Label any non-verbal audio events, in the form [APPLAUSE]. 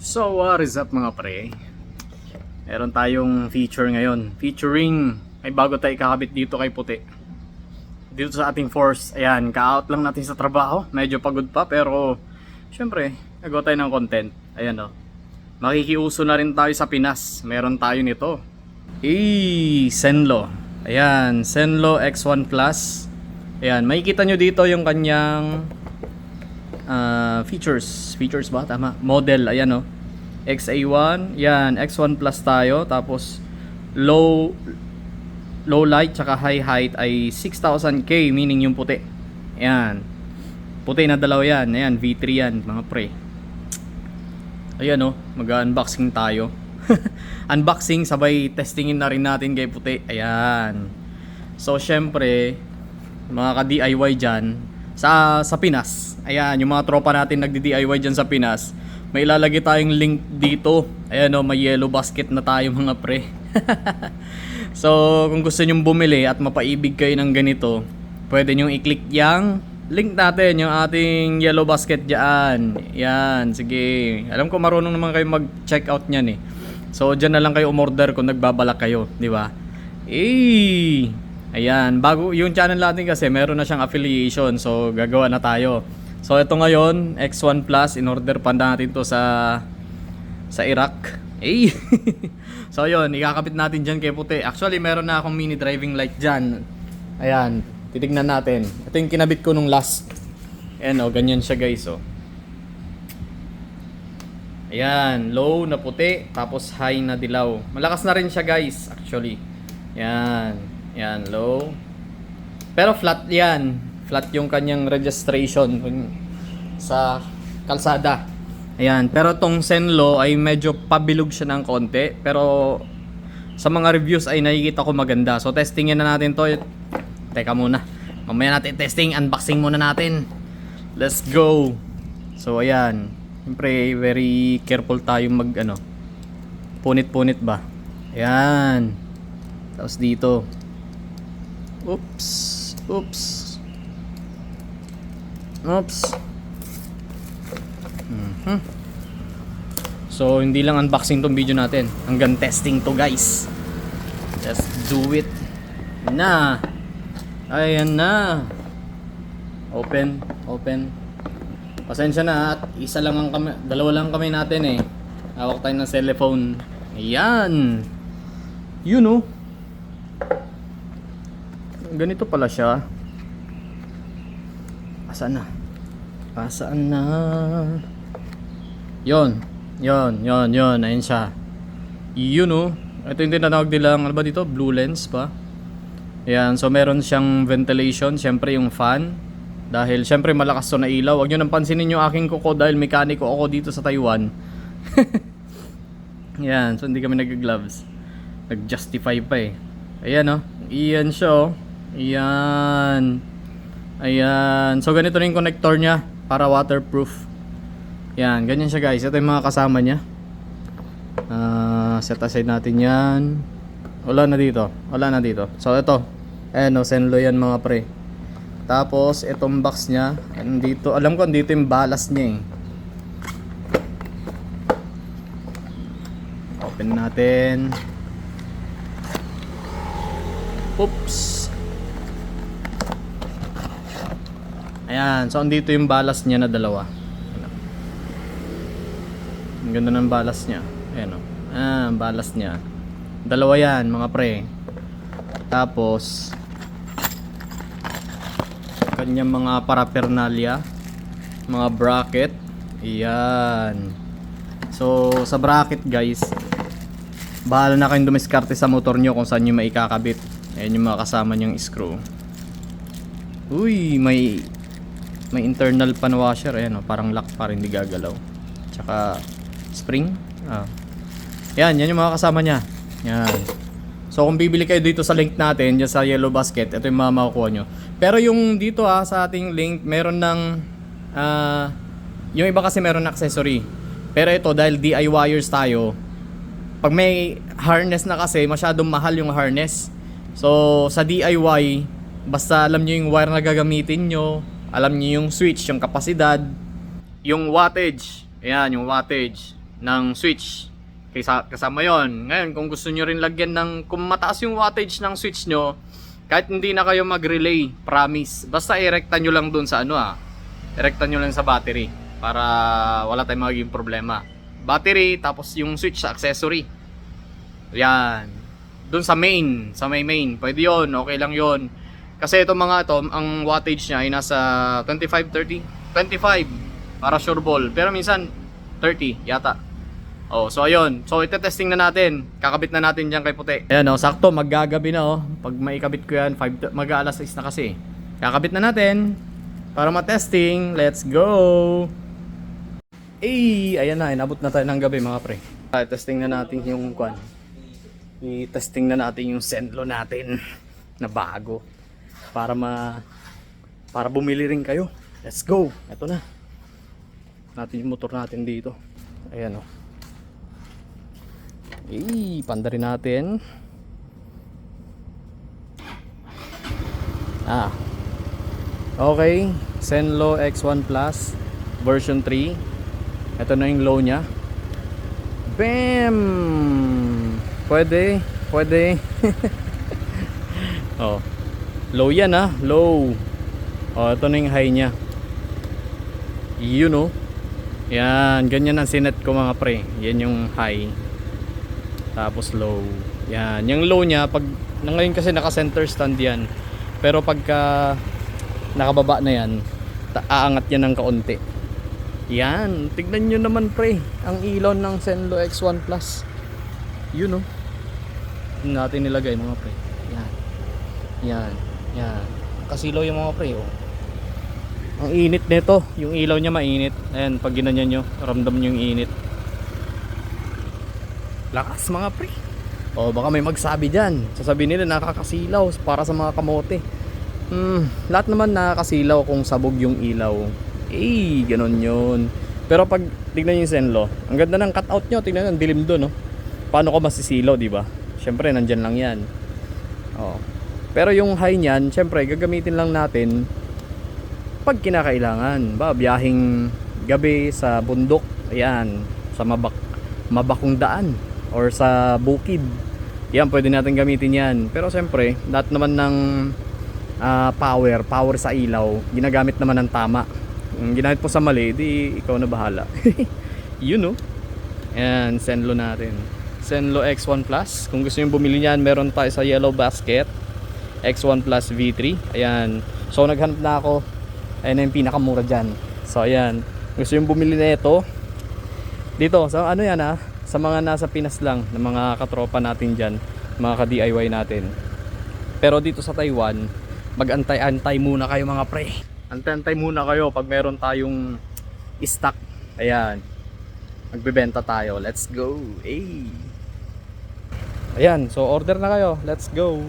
So what is up mga pre? Meron tayong feature ngayon. Featuring, may bago tayo kakabit dito kay Puti. Dito sa ating force. Ayan, ka-out lang natin sa trabaho. Medyo pagod pa pero syempre, nagawa tayo ng content. Ayan o. Makikiuso na rin tayo sa Pinas. Meron tayo nito. Eh, Senlo. Ayan, Senlo X1 Plus. Ayan, makikita nyo dito yung kanyang features. Features ba? Tama. Model, ayan oh. XA1, yan, X1 Plus tayo. Tapos, low low light tsaka high height ay 6,000K, meaning yung puti. Ayan. Puti na dalawa yan. Ayan, V3 yan, mga pre. Ayan oh, mag-unboxing tayo. [LAUGHS] Unboxing, sabay testingin na rin natin kay puti. Ayan. So, syempre, mga ka-DIY dyan, sa, sa Pinas, ayan, yung mga tropa natin nagdi-DIY dyan sa Pinas, may ilalagay tayong link dito. Ayan o, may yellow basket na tayo mga pre. [LAUGHS] so, kung gusto nyong bumili at mapaibig kayo ng ganito, pwede nyong i-click yung link natin, yung ating yellow basket dyan. Yan, sige. Alam ko marunong naman kayo mag-check out nyan eh. So, dyan na lang kayo umorder kung nagbabalak kayo, di ba? Eh, ayan. Bago, yung channel natin kasi meron na siyang affiliation. So, gagawa na tayo. So, ito ngayon, X1 Plus. In-order pa natin to sa sa Iraq. Eh. [LAUGHS] so, yun. Ikakapit natin dyan kay puti. Actually, meron na akong mini driving light dyan. Ayan. Titignan natin. Ito yung kinabit ko nung last. Ayan o, ganyan siya guys o. Ayan, low na puti, tapos high na dilaw. Malakas na rin siya guys, actually. Yan, yan, low. Pero flat yan. Flat yung kanyang registration sa kalsada. Ayan, pero tong Senlo ay medyo pabilog siya ng konti. Pero sa mga reviews ay nakikita ko maganda. So testingin na natin to. Teka muna. Mamaya natin testing, unboxing muna natin. Let's go. So ayan. Siyempre, very careful tayong mag ano. Punit-punit ba? Ayan. Tapos dito. Oops. Oops. Oops. Mhm. So, hindi lang unboxing tong video natin. Hanggang testing to, guys. Let's do it. Na. Ayan na. Open. Open. Pasensya na at isa lang ang kami, dalawa lang kami natin eh. Hawak tayo ng cellphone. Ayan. Yun oh. Ganito pala siya. Asaan na? Asaan na? Yon. Yon, yon, yon. Ayun siya. Yun oh. Ito yung tinatawag nilang, ano ba dito? Blue lens pa. Ayan, so meron siyang ventilation, syempre yung fan. Dahil syempre malakas to na ilaw. Huwag nyo nang pansinin yung aking kuko dahil mekaniko ako dito sa Taiwan. [LAUGHS] Yan, so hindi kami nag-gloves. Nag-justify pa eh. Ayan oh. Iyan siya oh. Ayan. Ayan. So ganito yung connector niya para waterproof. Yan, ganyan siya guys. Ito yung mga kasama niya. Ah, set aside natin yan. Wala na dito. Wala na dito. So ito. Ayan oh, Senlo yan mga pre. Tapos, itong box niya, andito, alam ko andito yung balas niya eh. Open natin. Oops. Ayan, so andito yung balas niya na dalawa. Ayan. Ang ganda ng balas niya. Ayan o. Ah, ang balas niya. Dalawa yan, mga pre. Tapos, kanyang mga paraphernalia mga bracket iyan so sa bracket guys bahala na kayong dumiskarte sa motor nyo kung saan nyo maikakabit ayan yung mga kasama nyong screw uy may may internal pan washer ayan o parang lock pa rin di gagalaw tsaka spring ah. yan yan yung mga kasama nya yan So kung bibili kayo dito sa link natin, dyan sa yellow basket, ito yung mga makukuha nyo. Pero yung dito ha, sa ating link, meron ng, ah, yung iba kasi meron ng accessory. Pero ito, dahil DIYers tayo, pag may harness na kasi, masyadong mahal yung harness. So sa DIY, basta alam nyo yung wire na gagamitin nyo, alam nyo yung switch, yung kapasidad, yung wattage, ayan, yung wattage, ng switch. Kaysa, kasama yon. Ngayon, kung gusto nyo rin lagyan ng, kung mataas yung wattage ng switch nyo, kahit hindi na kayo mag-relay, promise. Basta irekta nyo lang dun sa ano ah. Irekta nyo lang sa battery para wala tayong magiging problema. Battery, tapos yung switch sa accessory. Yan. Dun sa main, sa may main. Pwede yon okay lang yon Kasi itong mga to, ang wattage niya ay nasa 25, 30? 25 para sure ball. Pero minsan 30 yata. Oh, so ayun. So ite-testing na natin. Kakabit na natin diyan kay puti. Ayan oh, sakto maggagabi na oh. Pag maikabit ko yan, 5 mag-aalas 6 na kasi. Kakabit na natin para ma-testing. Let's go. Eh, ayan na, inabot na tayo ng gabi mga pre. Ah, testing na natin yung kwan. I-testing na natin yung sendlo natin na bago para ma para bumili rin kayo. Let's go. Ito na. Natin yung motor natin dito. Ayan oh. Eh, panda rin natin. Ah. Okay, Senlo X1 Plus version 3. Ito na yung low niya. Bam! Pwede, pwede. [LAUGHS] oh. Low yan ah, low. Oh, ito na yung high niya. Yun oh. Yan, ganyan ang sinet ko mga pre. Yan yung high. Tapos low. Yan, yung low niya pag ngayon kasi naka center stand yan. Pero pagka nakababa na yan, aangat yan ng kaunti. Yan, tignan nyo naman pre, ang ilaw ng Senlo X1 Plus. Yun oh. Natin nilagay mga pre. Yan. Yan. Yan. Kasilaw yung mga pre oh. Ang init nito, yung ilaw niya mainit. Ayan, pag ginanyan nyo, ramdam nyo yung init. Lakas mga pre. O baka may magsabi dyan. Sasabihin nila nakakasilaw para sa mga kamote. Hmm, lahat naman nakakasilaw kung sabog yung ilaw. Eh, ganun yun. Pero pag tignan yung Zenlo, ang ganda ng cutout nyo. Tignan nyo, ang dilim doon, no? Paano ko masisilaw, di ba? Siyempre, nandyan lang yan. Oh. Pero yung high niyan, siyempre, gagamitin lang natin pag kinakailangan. Ba, biyahing gabi sa bundok, ayan, sa mabak mabakong daan or sa bukid. Yan, pwede natin gamitin yan. Pero siyempre, lahat naman ng ah, power, power sa ilaw, ginagamit naman ng tama. Kung ginamit po sa mali, di ikaw na bahala. [LAUGHS] Yun no. Ayan, Senlo natin. Senlo X1 Plus. Kung gusto nyo bumili niyan, meron tayo sa Yellow Basket. X1 Plus V3. Ayan. So, naghanap na ako. Ayan na yung pinakamura dyan. So, ayan. Gusto nyo bumili na ito. Dito, sa ano yan ah. Sa mga nasa Pinas lang, ng mga katropa natin dyan. Mga ka-DIY natin. Pero dito sa Taiwan, mag-antay-antay muna kayo mga pre. Antay-antay muna kayo pag meron tayong stock. Ayan. Magbebenta tayo. Let's go. Hey. Ayan, so order na kayo. Let's go.